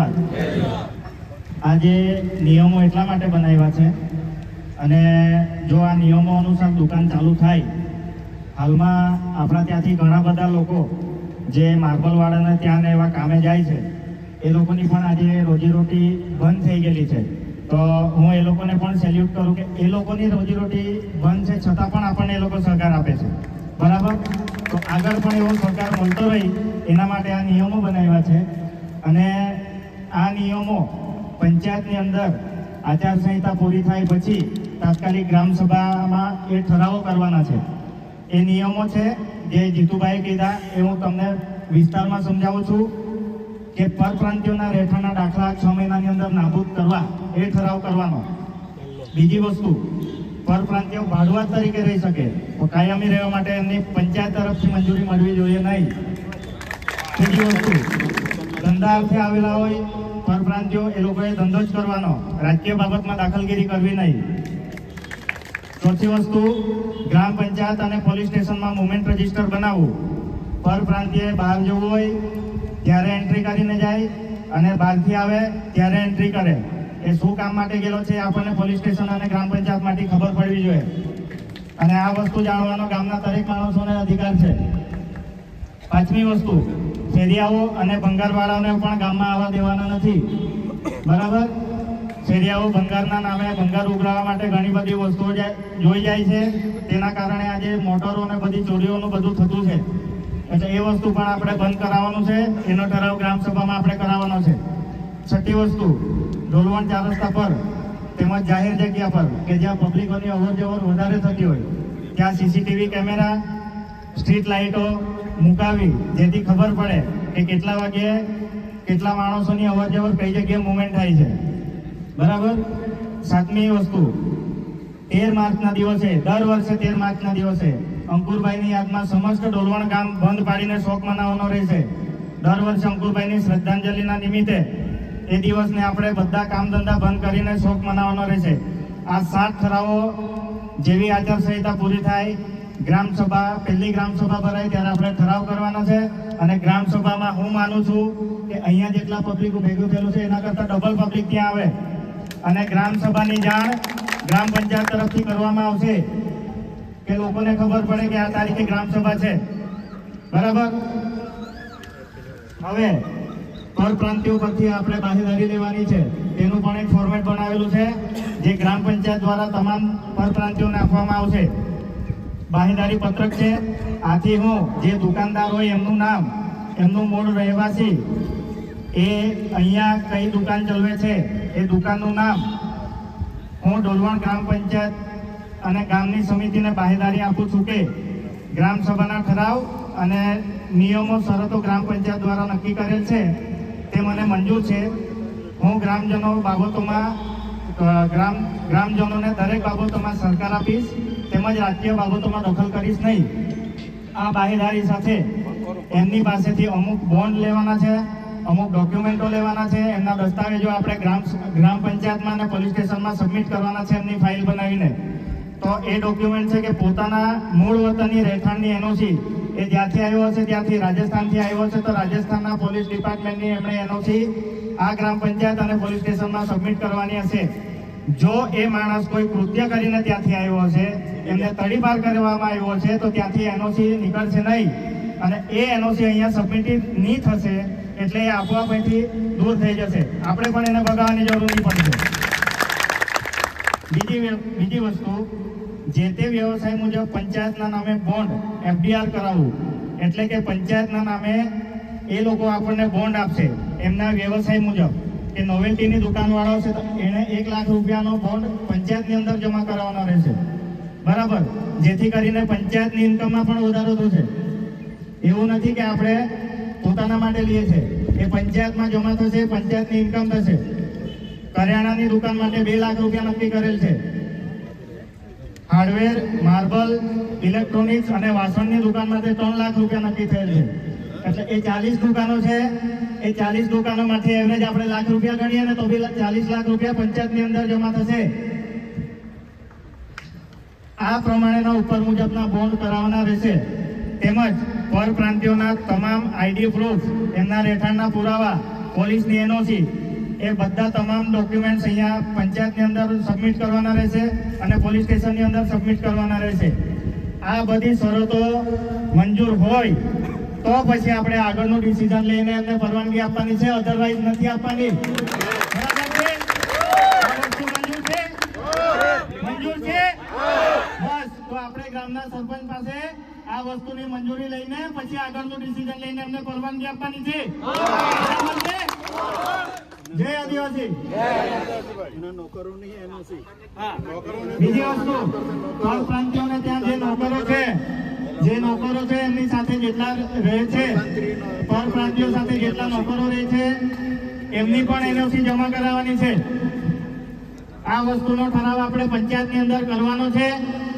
જોહાર આજે નિયમો એટલા માટે બનાવ્યા છે અને જો આ નિયમો અનુસાર દુકાન ચાલુ થાય, હાલમાં આપણા ત્યાંથી ઘણા બધા લોકો જે માર્બલવાળાને ત્યાં એવા કામે જાય છે, એ લોકોની પણ આજે રોજીરોટી બંધ થઈ ગયેલી છે. તો હું એ લોકોને પણ સેલ્યુટ કરું કે એ લોકોની રોજીરોટી બંધ છે છતાં પણ આપણને એ લોકો સહકાર આપે છે. બરાબર? તો આગળ પણ એવો સહકાર મળતો રહી, એના માટે આ નિયમો બનાવ્યા છે. અને આ નિયમો પંચાયતની અંદર આચારસંહિતા પૂરી થાય પછી તાત્કાલિક ગ્રામસભામાં એ ઠરાવો કરવાના છે. એ નિયમો છે, જે જીતુભાઈ કીધા, એ હું તમને વિસ્તારમાં સમજાવું છું કે પરપ્રાંતિઓના રહેઠાણના દાખલા છ મહિનાની અંદર નાબૂદ કરવા એ ઠરાવ કરવાનો. બીજી વસ્તુ પરપ્રાંતિઓ ભાડુઆત તરીકે રહી શકે, તો કાયમી રહેવા માટે એમની પંચાયત તરફથી મંજૂરી મળવી જોઈએ નહીં. ત્રીજી વસ્તુ ધંધા આવેલા હોય પરપ્રાંતિઓ એ લોકોએ ધંધો જ કરવાનો. રાજકીય બાબતમાં દાખલગીરી કરવી નહીં. ચોથી વસ્તુ, ગ્રામ પંચાયત અને પોલીસ સ્ટેશનમાં મુવમેન્ટ રજિસ્ટર બનાવવું. પરપ્રાંતિએ બહાર જવું હોય, ત્યારે એન્ટ્રી કરીને જાય અને બહારથી આવે, ત્યારે એન્ટ્રી કરે. એ શું કામ માટે ગયેલો છે આપણને પોલીસ સ્ટેશન અને ગ્રામ પંચાયતમાંથી ખબર પડવી જોઈએ. અને આ વસ્તુ જાણવાનો ગામના દરેક માણસોને અધિકાર છે. પાંચમી વસ્તુ ફેરિયાઓ અને ભંગારવાળાઓને પણ ગામમાં આવવા દેવાના નથી. બરાબર? ફેરિયાઓ ભંગારના નામે ભંગાર ઉઘરાવવા માટે ઘણી બધી વસ્તુઓ જોઈ જાય છે. તેના કારણે આજે મોટરો અને બધી ચોરીઓનું બધું થતું છે. એટલે એ વસ્તુ પણ આપણે બંધ કરાવવાનું છે. એનો ઠરાવ ગ્રામસભામાં આપણે કરાવવાનો છે. છઠ્ઠી વસ્તુ ઢોલવણ ચાર રસ્તા પર તેમજ જાહેર જગ્યા પર, કે જ્યાં પબ્લિકોની અવર જવર વધારે થતી હોય. ત્યાં સીસીટીવી કેમેરા સ્ટ્રીટ લાઇટો મુકાવી, જેથી ખબર પડે કે કેટલા વાગ્યે કેટલા માણસોની અવર જવર કઈ જગ્યાએ મુવમેન્ટ થાય છે. બરાબર? સાતમી વસ્તુ. તેર માર્ચના દિવસે, દર વર્ષે તેર માર્ચના દિવસે અંકુરભાઈની યાદમાં સમસ્ત ડોલવણ ગામ બંધ પાડીને શોક મનાવવાનો રહેશે. દર વર્ષે અંકુરભાઈની શ્રદ્ધાંજલિના નિમિત્તે એ દિવસને આપણે બધા કામ ધંધા બંધ કરીને શોક મનાવવાનો રહેશે. આ સાત ઠરાવો જેવી આચારસંહિતા પૂરી થાય, ગ્રામસભા, પહેલી ગ્રામસભા ભરાય, ત્યારે આપણે ગ્રામસભામાં હું માનું છું કે અહીંયા જેટલા પબ્લિક ભેગું થયેલું છે, એના કરતાં ડબલ પબ્લિક ત્યાં આવે. અને ગ્રામસભાની જાણ ગ્રામ પંચાયત તરફથી કરવામાં આવશે. કે લોકોને ખબર પડે કે આ તારીખે ગ્રામસભા છે. બરાબર? હવે પરપ્રાંતિયો પરથી આપણે બાહેદારી લેવાની છે. તેનું પણ એક ફોર્મેટ બનાવેલું છે, જે ગ્રામ પંચાયત દ્વારા તમામ પરપ્રાંતિઓને આપવામાં આવશે. બાહેદારી પત્રક છે. આથી હું જે દુકાનદાર હોય એમનું નામ એમનું મૂળ રહેવાસી એ અહીંયા કઈ દુકાન ચલવે છે? એ દુકાનનું નામ હું ડોલવણ ગ્રામ પંચાયત અને ગામની સમિતિને બાહેદારી આપું છું કે ગ્રામ સભાના ઠરાવ અને નિયમો શરતો ગ્રામ પંચાયત દ્વારા નક્કી કરેલ છે. તે મને મંજૂર છે. હું ગ્રામજનો બાબતોમાં ગ્રામ, ગ્રામજનોને દરેક બાબતોમાં સહકાર આપીશ. તેમજ રાજકીય બાબતોમાં દખલ કરીશ નહીં. આ બાહેદારી સાથે એમની પાસેથી અમુક બોન્ડ લેવાના છે, અમુક ડોક્યુમેન્ટો લેવાના છે. એમના દસ્તાવેજો આપણે ગ્રામ ગ્રામ પંચાયતમાં અને પોલીસ સ્ટેશનમાં સબમિટ કરવાના છે એમની ફાઇલ બનાવીને. તો એ ડોક્યુમેન્ટ છે કે પોતાના મૂળ વતનની રહેઠાણની એનઓસી એ જ્યાંથી આવ્યો હશે, ત્યાંથી રાજસ્થાનથી આવ્યો છે તો રાજસ્થાનના પોલીસ ડિપાર્ટમેન્ટની એમણે એનઓસી આ ગ્રામ પંચાયત અને પોલીસ સ્ટેશનમાં સબમિટ કરવાની હશે. જો એ માણસ કોઈ કૃત્ય કરીને ત્યાંથી આવ્યો હશે, એમને તડીપાર કરવામાં આવ્યો છે, તો ત્યાંથી એનઓસી નીકળશે નહીં. અને એ એનઓસી અહીંયા સબમિટ નહીં થશે એટલે એ આપોઆપ અહીંથી દૂર થઈ જશે. આપણે પણ એને ભગાવવાની જરૂર નહીં પડશે. બીજી બીજી વસ્તુ, જે તે વ્યવસાય મુજબ પંચાયતના નામે બોન્ડ એફડીઆર કરાવવું. એટલે કે પંચાયતના નામે એ લોકો આપણને બોન્ડ આપશે. એમના વ્યવસાય મુજબ. કે નોવેલ્ટીની દુકાનવાળો છે તો એણે એક લાખ રૂપિયાનો બોન્ડ પંચાયતની અંદર જમા કરાવવાનો રહેશે. બરાબર? જેથી કરીને પંચાયતની ઇન્કમમાં પણ વધારો થશે. એવું નથી કે આપણે પોતાના માટે લઈએ છે એ પંચાયતમાં જમા થશે, પંચાયતની ઇન્કમ થશે. કરિયાણાની દુકાન માટે બે લાખ રૂપિયા નક્કી કરેલ છે. હાર્ડવેર માર્બલ ઇલેક્ટ્રોનિક્સ અને વાસણની દુકાન માટે ત્રણ લાખ રૂપિયા નક્કી થયેલ છે. એટલે એ ચાલીસ દુકાનો છે. એ ચાલીસ દુકાનોમાંથી એવરેજ આપણે લાખ રૂપિયા ગણીએ ને તો બી ચાલીસ લાખ રૂપિયા પંચાયતની અંદર જમા થશે. આ પ્રમાણેના ઉપર મુજબના બોન્ડ કરાવવાના રહેશે. તેમજ પરપ્રાંતિયોના તમામ આઈડી પ્રૂફ એમના રહેઠાણના પુરાવા, પોલીસની એનઓસી એ બધા તમામ ડોક્યુમેન્ટ્સ અહીંયા પંચાયતની અંદર સબમિટ કરવાના રહેશે અને પોલીસ સ્ટેશનની અંદર સબમિટ કરવાના રહેશે. આ બધી શરતો મંજૂર હોય તો પછી આપણે આગળનું ડિસિઝન લઈને એમને પરવાનગી આપવાની છે. અધરવાઇઝ નથી આપવાની. મંજૂર છે? બસ, તો આપણે ગામના સરપંચ પાસે આ વસ્તુની મંજૂરી લઈને પછી આગળનું ડિસિઝન લઈને એમને પરવાનગી આપવાની છે. જય આદિવાસી. બીજી વસ્તુ પર પ્રાંતિયોને ત્યાં જે નોકરો છે જે નોકરો છે એમની સાથે જેટલા રહે છે પર પ્રાંતિયો સાથે જેટલા નોકરો રહે છે એમની પણ એનઓસી જમા કરાવવાની છે. આ વસ્તુનો ઠરાવ આપણે પંચાયતની અંદર કરવાનો છે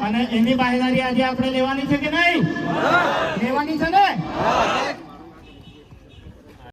અને એની બાહેદારી આજે આપણે લેવાની છે કે નહીં? લેવાની છે ને?